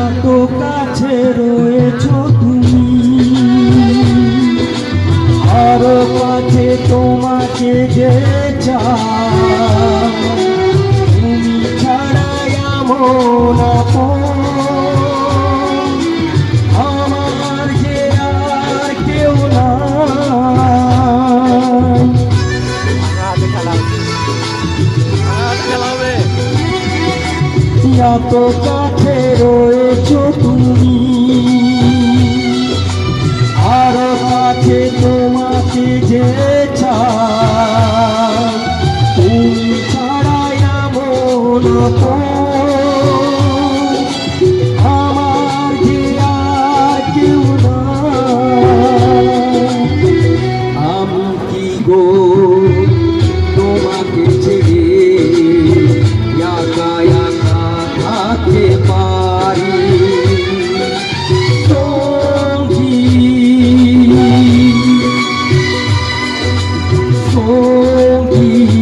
এত কাছে রয়েছ আরও কাছে তোমাকে যে তুমি ছাড়াই আমন আমার আর কেউ না এত কাছে রয়েছো তুমি। আরও কাছে তোমাকে যে চায় aqui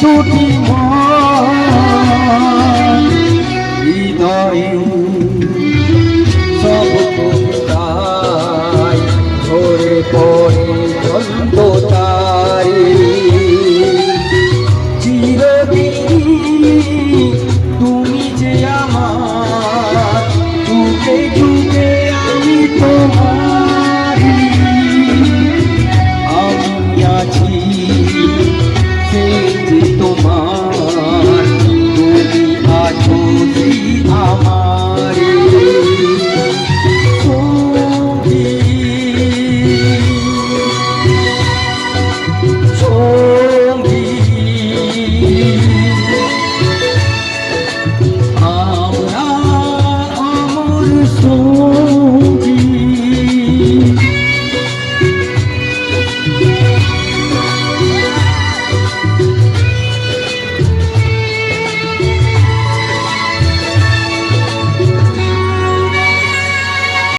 দুটি মন। হৃদয়ে